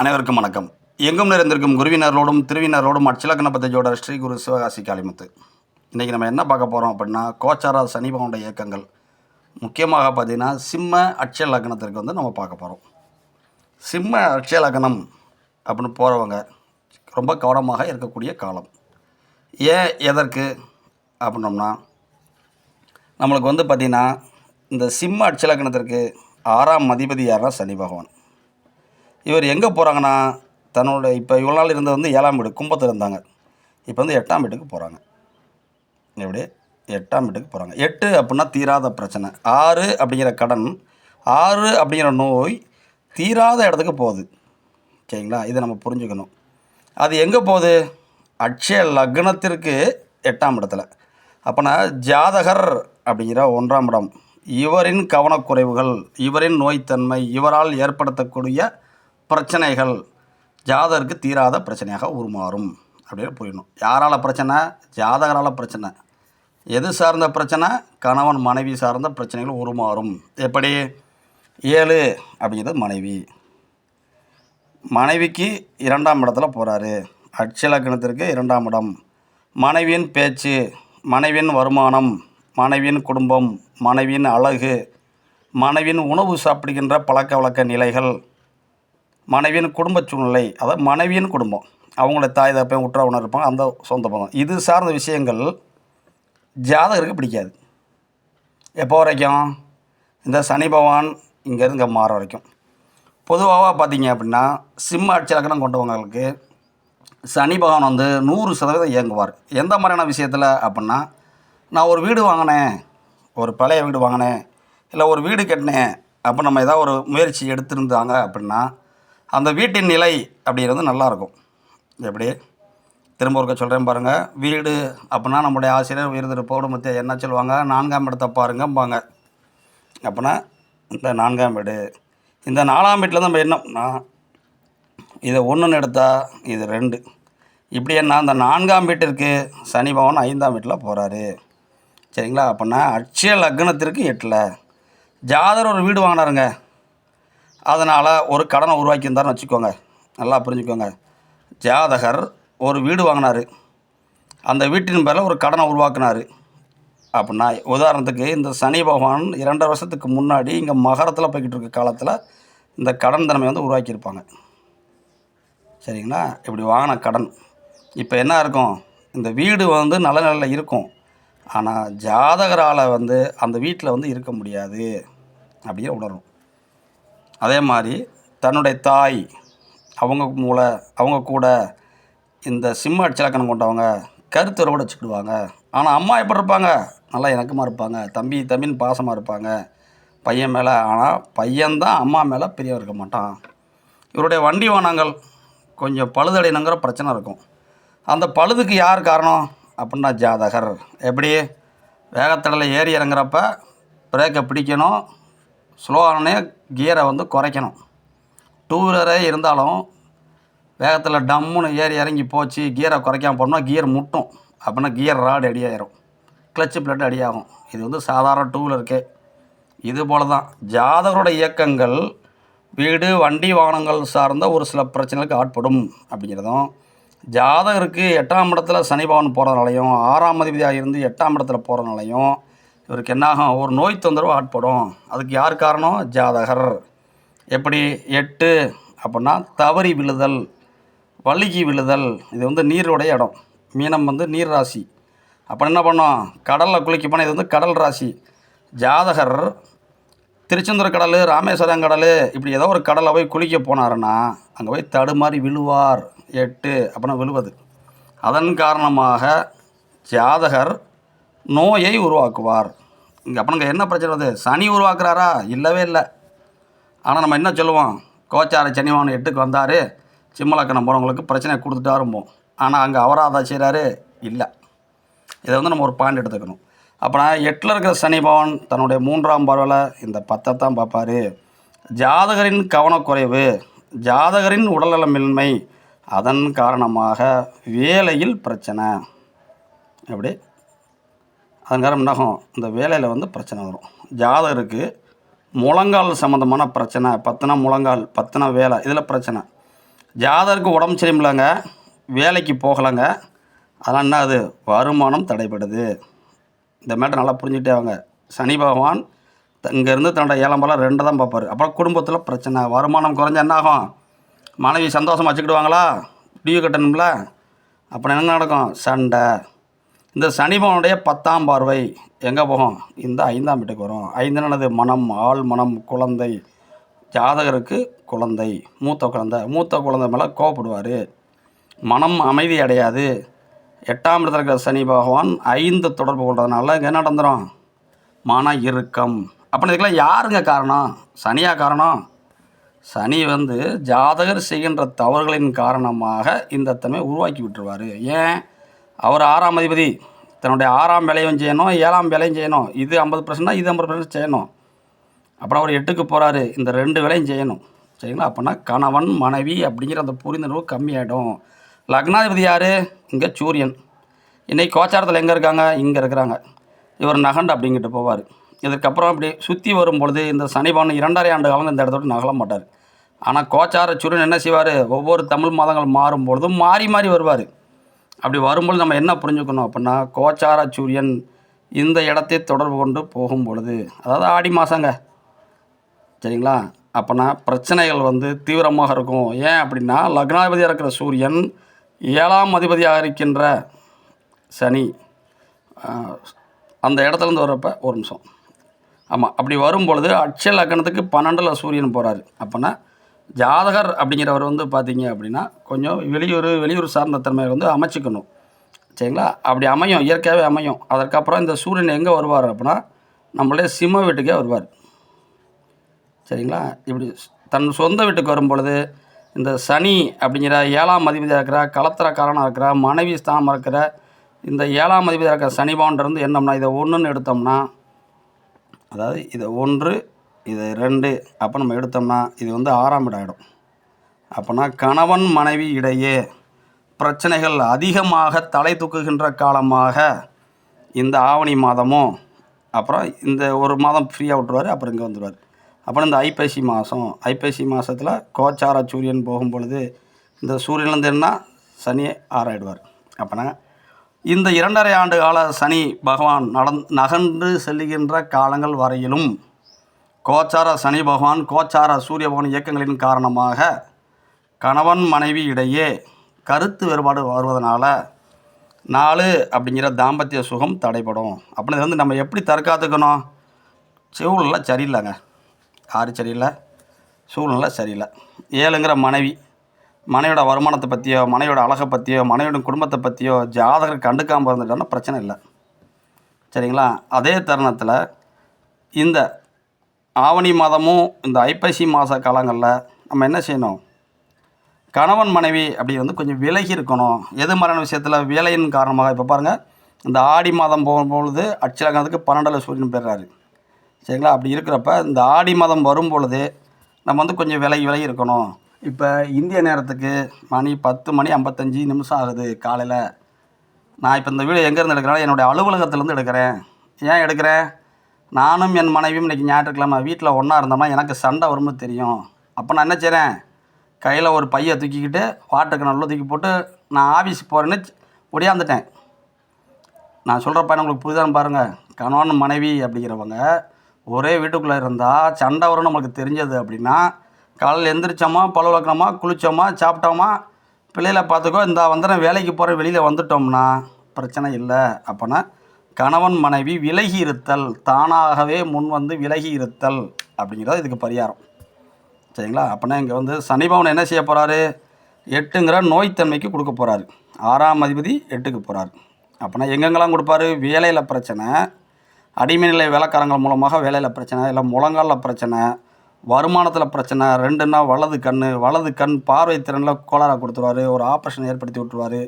அனைவருக்கும் வணக்கம். எங்கும் நிறைந்திருக்கும் குருவினரோடும் திருவினரோடும் அச்சலக்கண பத்தஜோட ஸ்ரீ குரு சிவகாசி காளிமுத்து. இன்றைக்கி நம்ம என்ன பார்க்க போகிறோம் அப்படின்னா கோச்சாரா சனி இயக்கங்கள். முக்கியமாக பார்த்தீங்கன்னா சிம்ம அட்சய லக்னத்திற்கு வந்து நம்ம பார்க்க போகிறோம் சிம்ம அட்சய லக்னம் அப்படின்னு போகிறவங்க ரொம்ப கவனமாக இருக்கக்கூடிய காலம். ஏன் எதற்கு அப்படின்னோம்னா நம்மளுக்கு வந்து பார்த்திங்கன்னா இந்த சிம்ம அட்சலக்கணத்திற்கு ஆறாம் அதிபதி யாருன்னா சனி பகவான். இவர் எங்கே போகிறாங்கன்னா தன்னோட இப்போ இவ்வளோ நாள் இருந்தது வந்து ஏழாம் வீடு கும்பத்தில் இருந்தாங்க. இப்போ வந்து எட்டாம் வீட்டுக்கு போகிறாங்க எப்படி? எட்டாம் வீட்டுக்கு போகிறாங்க எட்டு அப்படின்னா தீராத பிரச்சனை. ஆறு அப்படிங்கிற கடன் ஆறு அப்படிங்கிற நோய் தீராத இடத்துக்கு போகுது. சரிங்களா? இதை நம்ம புரிஞ்சுக்கணும். அது எங்கே போகுது? அட்சய லக்னத்திற்கு எட்டாம் இடத்துல. அப்போனா ஜாதகர் அப்படிங்கிற ஒன்றாம் இடம். இவரின் கவனக்குறைவுகள் இவரின் நோய்த்தன்மை இவரால் ஏற்படுத்தக்கூடிய பிரச்சனைகள் ஜாதகருக்கு தீராத பிரச்சனையாக உருமாறும். அப்படின்னு புரியணும். யாரால் பிரச்சனை? ஜாதகரால் பிரச்சனை. எது சார்ந்த பிரச்சனை? கணவன் மனைவி சார்ந்த பிரச்சனைகள் உருமாறும். எப்படி? ஏழு அப்படிங்கிறது மனைவி. மனைவிக்கு இரண்டாம் இடத்துல போகிறாரு அட்சலக்கணத்திற்கு இரண்டாம் இடம். மனைவியின் பேச்சு மனைவியின் வருமானம் மனைவியின் குடும்பம் மனைவியின் அழகு மனைவியின் உணவு சாப்பிடுகின்ற பழக்க வழக்க நிலைகள் மனைவியின் குடும்ப சூழ்நிலை அதாவது மனைவியின் குடும்பம் அவங்கள தாய் தப்பையும் உற்ற இருப்பாங்க அந்த சொந்த பந்தம். இது சார்ந்த விஷயங்கள் ஜாதகருக்கு பிடிக்காது. எப்போ வரைக்கும்? இந்த சனி பகவான் இங்கேருந்து இங்கே மாற வரைக்கும். பொதுவாக பார்த்தீங்க அப்படின்னா சிம்ம அட்சலக்கணம் கொண்டவங்களுக்கு சனி பகவான் வந்து நூறு சதவீதம் இயங்குவார். எந்த மாதிரியான விஷயத்தில் அப்படின்னா நான் ஒரு வீடு வாங்கினேன் ஒரு பழைய வீடு வாங்கினேன் இல்லை ஒரு வீடு கட்டினேன் அப்போ நம்ம ஏதாவது ஒரு முயற்சி எடுத்திருந்தாங்க அப்படின்னா அந்த வீட்டின் நிலை அப்படிங்கிறது நல்லாயிருக்கும். எப்படி? திரும்ப ஒருக்க சொல்கிறேன் பாருங்கள் வீடு அப்படின்னா நம்முடைய ஆசிரியர் உயர்ந்திருப்போடு மத்திய என்ன சொல்லுவாங்க? நான்காம் இடத்தை பாருங்கம்பாங்க. அப்படின்னா இந்த நான்காம் வீடு. இந்த நாலாம் வீட்டில் நம்ம என்னம்னா இதை ஒன்றுன்னு எடுத்தால் இது ரெண்டு. இப்படி என்ன? அந்த நான்காம் வீட்டிற்கு சனி பவன் ஐந்தாம் வீட்டில் போகிறாரு சரிங்களா? அப்படின்னா அட்சய லக்னத்திற்கு எட்டில். ஜாதர் ஒரு வீடு வாங்கினாருங்க. அதனால் ஒரு கடனை உருவாக்கியிருந்தாருன்னு வச்சுக்கோங்க. நல்லா புரிஞ்சுக்கோங்க. ஜாதகர் ஒரு வீடு வாங்கினார். அந்த வீட்டின் பேரில் ஒரு கடனை உருவாக்குனார். அப்படின்னா உதாரணத்துக்கு இந்த சனி பகவான் இரண்டரை வருஷத்துக்கு முன்னாடி இங்கே மகரத்தில் போய்கிட்டு இருக்க காலத்தில் இந்த கடன் தன்மை வந்து உருவாக்கியிருப்பாங்க. சரிங்களா? இப்படி வாங்கின கடன். இப்போ என்ன இருக்கும்? இந்த வீடு வந்து நல்ல நிலையில் இருக்கும். ஆனால் ஜாதகரால் வந்து அந்த வீட்டில் வந்து இருக்க முடியாது. அப்படியே உணரும். அதே மாதிரி தன்னுடைய தாய் அவங்க மூளை அவங்க கூட இந்த சிம்ம அடிச்சலக்கணம் கொண்டவங்க கருத்துறவோடு வச்சுக்கிடுவாங்க. ஆனால் அம்மா எப்படி இருப்பாங்க? நல்லா இணக்கமாக இருப்பாங்க. தம்பி தம்பின்னு பாசமாக இருப்பாங்க. பையன் மேலே ஆனால் பையன்தான் அம்மா மேலே பெரியவர் இருக்க மாட்டான். இவருடைய வண்டி வானங்கள் கொஞ்சம் பழுதடையணுங்கிற பிரச்சனை இருக்கும். அந்த பழுதுக்கு யார் காரணம்? அப்படின்னா ஜாதகர். எப்படி? வேகத்தடலை ஏறி இறங்குறப்ப பிரேக்கை பிடிக்கணும். ஸ்லோவானே கியரை வந்து குறைக்கணும். டூ வீலரே இருந்தாலும் வேகத்தில் டம்முன்னு ஏறி இறங்கி போச்சு கியரை குறைக்காம போனோம்னா கியர் முட்டும். அப்படின்னா கியர் ராடு அடியாயிரும் கிளச்சு பிளட் அடியாகும் இது வந்து சாதாரண டூ வீலருக்கே இது போல தான் ஜாதகரோட இயக்கங்கள் வீடு வண்டி வாகனங்கள் சார்ந்த ஒரு சில பிரச்சனைகளுக்கு ஆட்படும் அப்படிங்கிறதும் ஜாதகருக்கு எட்டாம் இடத்துல சனி பகவான் போகிறதுனாலையும் ஆறாம் அதிபதியாக இருந்து எட்டாம் இடத்துல போகிறதுனாலையும் இவருக்கு என்னாகும்? ஒரு நோய் தொந்தரவு ஆட்படும். அதுக்கு யார் காரணம்? ஜாதகர். எப்படி? எட்டு அப்படின்னா தவறி விழுதல் வழுகி விழுதல். இது வந்து நீருடைய இடம். மீனம் வந்து நீர் ராசி. அப்போ என்ன பண்ணோம்? கடலில் குளிக்க போனால் இது வந்து கடல் ராசி. ஜாதகர் திருச்செந்தூர் கடல் ராமேஸ்வரம் கடல் இப்படி ஏதோ ஒரு கடலில் போய் குளிக்க போனாருன்னா அங்கே போய் தடுமாறி விழுவார். எட்டு அப்படின்னா விழுவது. அதன் காரணமாக ஜாதகர் நோயை உருவாக்குவார். இங்கே அப்போ என்ன பிரச்சனை வருது? சனி உருவாக்குறாரா? இல்லவே இல்லை. ஆனால் நம்ம என்ன சொல்லுவோம்? கோச்சார சனிவான் எட்டுக்கு வந்தார். சிம்மலக்கணம் போனவங்களுக்கு பிரச்சனை கொடுத்துட்டாரும்போம் ஆனால் அங்கே அவராதா செய்கிறாரு இல்லை. இதை வந்து நம்ம ஒரு பாயிண்ட் எடுத்துக்கணும். அப்போனா எட்டில் இருக்கிற சனி பவன் தன்னுடைய மூன்றாம் பார்வையில் இந்த பத்தை தான் பார்ப்பார். ஜாதகரின் கவனக்குறைவு ஜாதகரின் உடல்நலமின்மை அதன் காரணமாக வேலையில் பிரச்சனை. எப்படி அதன் காரணம் என்னாகும் இந்த வேலையில் வந்து பிரச்சனை வரும். ஜாதகருக்கு முழங்கால் சம்மந்தமான பிரச்சனை. பத்துனா முழங்கால் பத்துனா வேலை. இதில் பிரச்சனை. ஜாதகருக்கு உடம்பு சரியில்லைங்க. வேலைக்கு போகலைங்க. அதெல்லாம் என்ன அது வருமானம் தடைபடுது. இந்த மேட்டர் நல்லா புரிஞ்சுட்டே அவங்க சனி பகவான் இங்கேருந்து தன்னோட ஏழம்பலம் ரெண்டு தான் பார்ப்பார். அப்புறம் குடும்பத்தில் பிரச்சனை. வருமானம் குறைஞ்சா என்ன ஆகும்? மனைவி சந்தோஷமாக வச்சுக்கிடுவாங்களா? டியூ கட்டணும்ல? அப்புறம் என்ன நடக்கும்? சண்டை. இந்த சனிபவனுடைய பத்தாம் பார்வை எங்கே போகும்? இந்த ஐந்தாம் வீட்டுக்கு வரும். ஐந்துனது மனம் ஆள் மனம் குழந்தை. ஜாதகருக்கு குழந்தை. மூத்த குழந்தை. மூத்த குழந்தை மேலே கோவப்படுவார். மனம் அமைதி அடையாது. எட்டாம் இடத்துல இருக்கிற சனி பகவான் ஐந்து தொடர்பு கொள்றதுனால இங்கே என்ன நடந்துடும் மன இறுக்கம். அப்போ இதுக்கெல்லாம் யாருங்க காரணம்? சனியாக காரணம்? சனி வந்து ஜாதகர் செய்கின்ற தவறுகளின் காரணமாக இந்த தன்மை உருவாக்கி விட்டுருவார். ஏன்? அவர் ஆறாம் அதிபதி. தன்னுடைய ஆறாம் வேலையும் செய்யணும் ஏழாம் வேலையும் செய்யணும். இது ஐம்பது பர்சன்ட்னா இது ஐம்பது பர்சன்ட் செய்யணும். அப்புறம் அவர் எட்டுக்கு போகிறாரு இந்த ரெண்டு வேலையும் செய்யணும். சரிங்களா? அப்போனா கணவன் மனைவி அப்படிங்கிற அந்த புரிந்துணர்வு கம்மியாயிடும். லக்னாதிபதி யார்? இங்கே சூரியன். இன்றைக்கி கோச்சாரத்தில் எங்கே இருக்காங்க? இங்கே இருக்கிறாங்க. இவர் நகண்டு அப்படிங்கிட்டு போவார். இதுக்கப்புறம் இப்படி சுற்றி வரும்பொழுது இந்த சனிபான் இரண்டரை ஆண்டு காலம் இந்த இடத்த விட்டு நகல மாட்டார் ஆனால் கோச்சார சூரியன் என்ன செய்வார்? ஒவ்வொரு தமிழ் மாதங்கள் மாறும் பொழுதும் மாறி மாறி வருவார். அப்படி வரும்பொழுது நம்ம என்ன புரிஞ்சுக்கணும் அப்படின்னா கோச்சார சூரியன் இந்த இடத்தை தொடர்பு கொண்டு போகும் பொழுது அதாவது ஆடி மாதங்க சரிங்களா? அப்போனா பிரச்சனைகள் வந்து தீவிரமாக இருக்கும். ஏன் அப்படின்னா லக்னாதிபதியாக இருக்கிற சூரியன் ஏழாம் அதிபதியாக இருக்கின்ற சனி அந்த இடத்துலேருந்து வர்றப்ப ஒரு நிமிஷம். ஆமாம் அப்படி வரும் பொழுது அட்சய லக்னத்துக்கு பன்னெண்டில் சூரியன் போகிறாரு அப்போனா ஜாதகர் அப்படிங்கிறவர் வந்து பார்த்தீங்க அப்படின்னா கொஞ்சம் வெளியூர் வெளியூர் சார்ந்த தன்மையை வந்து அமைச்சிக்கணும். சரிங்களா? அப்படி அமையும் இயற்கையாகவே அமையும். அதற்கப்புறம் இந்த சூரியன் எங்கே வருவார் அப்படின்னா நம்மளே சிம்ம வீட்டுக்கே வருவார். சரிங்களா? இப்படி தன் சொந்த வீட்டுக்கு வரும் பொழுது இந்த சனி அப்படிங்கிற ஏழாம் அதிபதியாக இருக்கிற கலத்திரக்காரனாக இருக்கிற மனைவி ஸ்தானம் இருக்கிற இந்த ஏழாம் அதிபதியாக இருக்கிற சனி பகவான்ட்ட என்னம்னா இதை ஒன்றுன்னு எடுத்தோம்னா அதாவது இதை ஒன்று இது ரெண்டு அப்போ நம்ம எடுத்தோம்னா இது வந்து ஆறாம் இடம் ஆகிடும் அப்போனா கணவன் மனைவி இடையே பிரச்சனைகள் அதிகமாக தலை தூக்குகின்ற காலமாக இந்த ஆவணி மாதமும் அப்புறம் இந்த ஒரு மாதம் ஃப்ரீயாக விட்டுருவார் அப்புறம் இங்கே வந்துடுவார் அப்புறம் இந்த ஐப்பசி மாதம் ஐப்பசி மாதத்தில் கோச்சார சூரியன் போகும் பொழுது இந்த சூரியன்லேருந்து என்ன? சனி ஆறாயிடுவார். அப்போனா இந்த இரண்டரை ஆண்டு கால சனி பகவான் நடந் நகன்று செல்லுகின்ற காலங்கள் வரையிலும் கோச்சார சனி பகவான் கோச்சார சூரிய பகவான் இயக்கங்களின் காரணமாக கணவன் மனைவி இடையே கருத்து வேறுபாடு வருவதனால நாலு அப்படிங்கிற தாம்பத்திய சுகம் தடைப்படும் அப்படின்னு வந்து நம்ம எப்படி தற்காத்துக்கணும்? சூழ்நிலை சரியில்லைங்க. ஆறு சரியில்லை. சூழ்நிலை சரியில்லை. ஏழுங்கிற மனைவி மனைவியோட வருமானத்தை பற்றியோ மனைவியோட அழகை பற்றியோ மனைவியோட குடும்பத்தை பற்றியோ ஜாதகர் கண்டுக்காமல் இருந்துட்டோன்னா பிரச்சனை இல்லை. சரிங்களா? அதே தருணத்தில் இந்த ஆவணி மாதமும் இந்த ஐப்பசி மாத காலங்களில் நம்ம என்ன செய்யணும்? கணவன் மனைவி அப்படி வந்து கொஞ்சம் விலகி இருக்கணும். எது மாதிரியான விஷயத்தில் வேலையின் காரணமாக? இப்போ பாருங்கள் இந்த ஆடி மாதம் போகும்பொழுது அச்சலகத்துக்கு பன்னெண்டில் சூரியன் பெறாரு சரிங்களா? அப்படி இருக்கிறப்ப இந்த ஆடி மாதம் வரும் பொழுது நம்ம வந்து கொஞ்சம் விலகி விலகி இருக்கணும். இப்போ இந்திய நேரத்துக்கு மணி பத்து மணி ஐம்பத்தஞ்சு நிமிஷம் ஆகுது காலையில். நான் இப்போ இந்த வீடியோ எங்கேருந்து எடுக்கிறேன் என்னுடைய அலுவலகத்துலேருந்து எடுக்கிறேன். ஏன் எடுக்கிறேன்? நானும் என் மனைவியும் இன்றைக்கி ஞாயிற்றுக்கிழமை வீட்டில் ஒன்றா இருந்தோம்னா எனக்கு சண்டை வரும்போது தெரியும். அப்போ நான் என்ன செய்கிறேன் கையில் ஒரு பையை தூக்கிக்கிட்டு வாட்டருக்கு நல்லா தூக்கி போட்டு நான் ஆஃபீஸ் போகிறேன்னு ஒடியாந்துட்டேன். நான் சொல்கிற பையன் உங்களுக்கு புரிதான்னு பாருங்கள் கணவன் மனைவி அப்படிங்கிறவங்க ஒரே வீட்டுக்குள்ளே இருந்தால் சண்டை வரும்னு நம்மளுக்கு தெரிஞ்சது அப்படின்னா காலையில் எந்திரிச்சோமா பழு குளித்தோமா சாப்பிட்டோமா பிள்ளைகளை பார்த்துக்கோ இந்த வந்துடுறேன் வேலைக்கு போகிற வெளியில் வந்துட்டோம்னா பிரச்சனை இல்லை. அப்போனா கணவன் மனைவி விலகி இருத்தல் தானாகவே முன் வந்து விலகி இருத்தல் அப்படிங்கிறது இதுக்கு பரிகாரம். சரிங்களா? அப்படின்னா இங்கே வந்து சனிபவன் என்ன செய்ய போகிறாரு எட்டுங்கிற நோய்த்தன்மைக்கு கொடுக்க போகிறாரு ஆறாம் அதிபதி எட்டுக்கு போகிறாரு அப்படின்னா எங்கெங்கெல்லாம் கொடுப்பாரு? வேலையில் பிரச்சனை அடிமை நிலை வேலைக்காரங்கள் மூலமாக வேலையில் பிரச்சனை இல்லை முழங்காலில் பிரச்சனை வருமானத்தில் பிரச்சனை ரெண்டுன்னா வலது கண் வலது கண் பார்வை திறனில் கோளாறாக கொடுத்துருவாரு ஒரு ஆப்ரேஷன் ஏற்படுத்தி விட்டுருவாரு.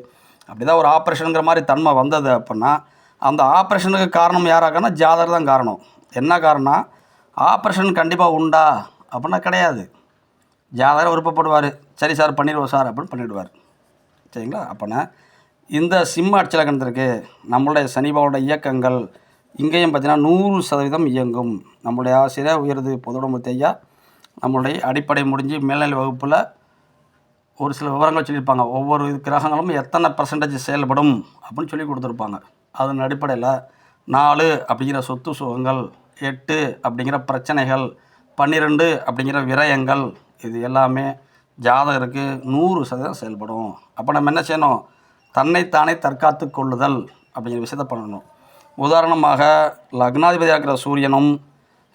அப்படி தான் ஒரு ஆப்ரேஷனுங்கிற மாதிரி தன்மை வந்தது அப்படின்னா அந்த ஆப்ரேஷனுக்கு காரணம் யாராகனா ஜாதகர் தான் காரணம். என்ன காரணம் ஆப்ரேஷன் கண்டிப்பாக உண்டா? அப்படின்னா கிடையாது. ஜாதகர் விருப்பப்படுவார். சரி சார் பண்ணிடுவோம் சார் அப்படின்னு பண்ணிவிடுவார் சரிங்களா? அப்போனா இந்த சிம்ம அச்சலக்கணத்திற்கு நம்மளுடைய சனிபாவோட இயக்கங்கள் இங்கேயும் பார்த்தீங்கன்னா நூறு சதவீதம் இயங்கும். நம்மளுடைய ஆசிரியர் உயர்து பொதுடமுத்தையா நம்மளுடைய அடிப்படை முடிஞ்சு மேல்நிலை வகுப்பில் ஒரு சில விவரங்கள் சொல்லியிருப்பாங்க. ஒவ்வொரு கிரகங்களும் எத்தனை பர்சன்டேஜ் செயல்படும் அப்படின்னு சொல்லி கொடுத்துருப்பாங்க. அதன் அடிப்படையில் நாலு அப்படிங்கிற சொத்து சுகங்கள் எட்டு அப்படிங்கிற பிரச்சனைகள் பன்னிரெண்டு அப்படிங்கிற விரயங்கள் இது எல்லாமே ஜாதகருக்கு நூறு சதவீதம் செயல்படும். அப்போ நம்ம என்ன செய்யணும்? தன்னைத்தானே தற்காத்து கொள்ளுதல் அப்படிங்கிற விஷயத்தை பண்ணணும். உதாரணமாக லக்னாதிபதியாக இருக்கிற சூரியனும்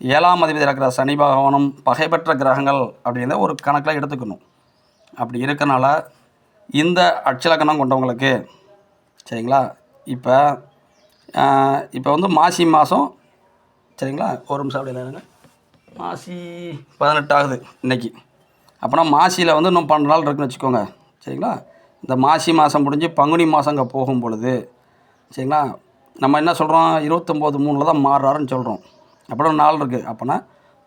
ஏழாம் அதிபதியாக இருக்கிற சனி பகவானும் பகைப்பற்ற கிரகங்கள் அப்படிங்கிறத ஒரு கணக்கில் எடுத்துக்கணும். அப்படி இருக்கனால இந்த அட்சலக்கணம் கொண்டவங்களுக்கு சரிங்களா? இப்போ இப்போ வந்து மாசி மாதம் சரிங்களா? ஒரு நிமிஷம் அப்படி இருங்க. மாசி பதினெட்டு ஆகுது இன்னைக்கு. அப்போனா மாசியில் வந்து இன்னும் பன்னெண்டு நாள் இருக்குன்னு வச்சுக்கோங்க. சரிங்களா? இந்த மாசி மாதம் முடிஞ்சு பங்குனி மாதம் அங்கே போகும் பொழுது சரிங்களா? நம்ம என்ன சொல்கிறோம் இருபத்தொம்போது மூணில் தான் மாறுறாருன்னு சொல்கிறோம் அப்புறம் நாள் இருக்குது அப்போனா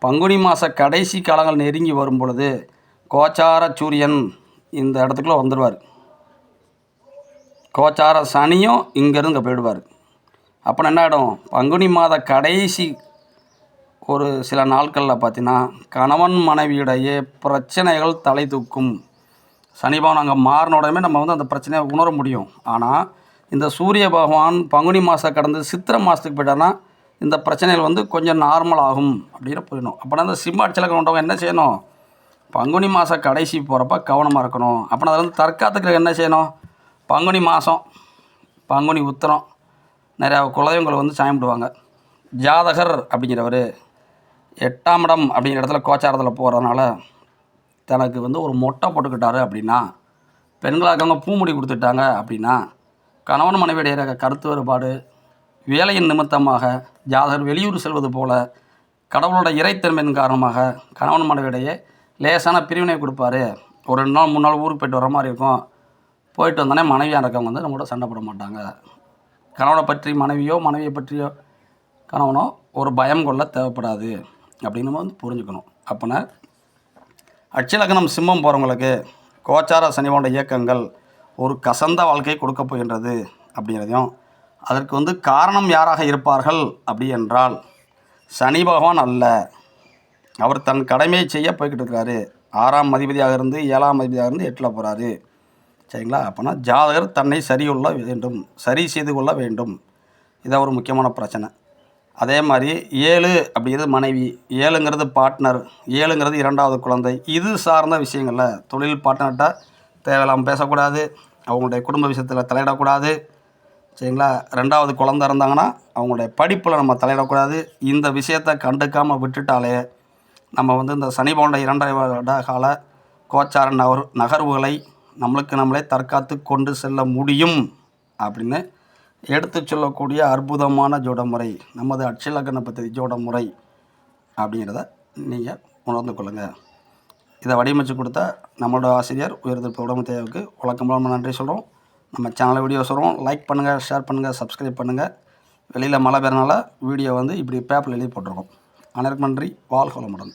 பங்குனி மாத கடைசி காலங்கள் நெருங்கி வரும் பொழுது கோச்சார சூரியன் இந்த இடத்துக்குள்ளே வந்துடுவார் கோச்சார சனியும் இங்கேருந்து இங்கே போயிடுவார். அப்போ என்ன ஆகிடும் பங்குனி மாத கடைசி ஒரு சில நாட்களில் பார்த்தீங்கன்னா கணவன் மனைவியிடையே பிரச்சனைகள் தலை தூக்கும். சனிபவன் அங்கே மாறின உடனே நம்ம வந்து அந்த பிரச்சனையை உணர முடியும். ஆனால் இந்த சூரிய பகவான் பங்குனி மாதம் கடந்து சித்திரை மாதத்துக்கு போயிட்டான்னா இந்த பிரச்சனைகள் வந்து கொஞ்சம் நார்மல் ஆகும் அப்படின்னு புரியணும். அப்படின்னா அந்த சிம்மாட்சியில் கொண்டவங்க என்ன செய்யணும்? பங்குனி மாதம் கடைசி போகிறப்ப கவனமாக இருக்கணும். அப்படின்னா அதில் வந்து தற்காத்துக்கு என்ன செய்யணும்? பங்குனி மாதம் பங்குனி உத்திரம். நிறையா குலதெய்வங்களை வந்து சாமி கும்பிடுவாங்க ஜாதகர் அப்படிங்கிறவர் எட்டாம் இடம் அப்படிங்கிற இடத்துல கோச்சாரத்தில் போகிறதுனால தனக்கு வந்து ஒரு மொட்டை போட்டுக்கிட்டாரு அப்படின்னா பெண்களாக இருக்கவங்க பூமுடி கொடுத்துட்டாங்க அப்படின்னா கணவன் மனைவியுடைய கருத்து வேறுபாடு வேலையின் நிமித்தமாக ஜாதகர் வெளியூர் செல்வது போல கடவுளோட இறைத்தன்மையின் காரணமாக கணவன் மனைவியிடையே லேசான பிரிவினை கொடுப்பாரு. ஒரு ரெண்டு நாள் மூணு நாள் ஊருக்கு போயிட்டு வர மாதிரி இருக்கும். போயிட்டு வந்தோடனே மனைவியாக இருக்கவங்க வந்து நம்மளோட சண்டை போட மாட்டாங்க. கணவனை பற்றி மனைவியோ மனைவியை பற்றியோ கணவனோ ஒரு பயம் கொள்ள தேவைப்படாது அப்படின்னு நம்ம வந்து புரிஞ்சுக்கணும். அப்போனா அட்சலக்னம் சிம்மம் போகிறவங்களுக்கு கோச்சார சனிவோட இயக்கங்கள் ஒரு கசந்த வாழ்க்கை கொடுக்க போகின்றது அப்படிங்கிறதையும் அதற்கு வந்து காரணம் யாராக இருப்பார்கள் அப்படி என்றால் சனி பகவான் அல்ல. அவர் தன் கடமையை செய்ய போய்கிட்டு இருக்கிறாரு. ஆறாம் அதிபதியாக இருந்து ஏழாம் அதிபதியாக இருந்து எட்டில் போகிறாரு சரிங்களா? அப்போனா ஜாதகர் தன்னை சரியுள்ள வேண்டும் சரி செய்து கொள்ள வேண்டும். இதான் ஒரு முக்கியமான பிரச்சனை. அதே மாதிரி ஏழு அப்படிங்கிறது மனைவி ஏழுங்கிறது பார்ட்னர் ஏழுங்கிறது இரண்டாவது குழந்தை. இது சார்ந்த விஷயங்களில் தொழில் பார்ட்னர்கிட்ட தேவையில்லாமல் பேசக்கூடாது. அவங்களுடைய குடும்ப விஷயத்தில் தலையிடக்கூடாது. சரிங்களா? ரெண்டாவது குழந்த இருந்தாங்கன்னா அவங்களுடைய படிப்பில் நம்ம தலையிடக்கூடாது. இந்த விஷயத்தை கண்டுக்காமல் விட்டுட்டாலே நம்ம வந்து இந்த சனி போன்ற இரண்டரை வருட கால கோச்சார நகர் நகர்வுகளை நம்மளுக்கு நம்மளே தற்காத்து கொண்டு செல்ல முடியும் அப்படின்னு எடுத்து சொல்லக்கூடிய அற்புதமான ஜோடமுறை நமது அட்சலக்கண பദ്ധதி ஜோடமுறை அப்படிங்கிறத நீங்கள் உணர்ந்து கொள்ளுங்கள் இதை வடிவமைச்சு கொடுத்த நம்மளோட ஆசிரியர் உயர்திருப்ப உடம்பு தேவைக்கு வழக்கம் நன்றி சொல்கிறோம் நம்ம சேனல் வீடியோ சொல்கிறோம் லைக் பண்ணுங்கள் ஷேர் பண்ணுங்கள் சப்ஸ்கிரைப் பண்ணுங்கள் வெளியில் மழை பெறனால வீடியோ வந்து இப்படி பேப்பரில் எழுதி போட்டிருக்கோம். அனைவருக்கும் நன்றி. வாழ்க வளமுடன்.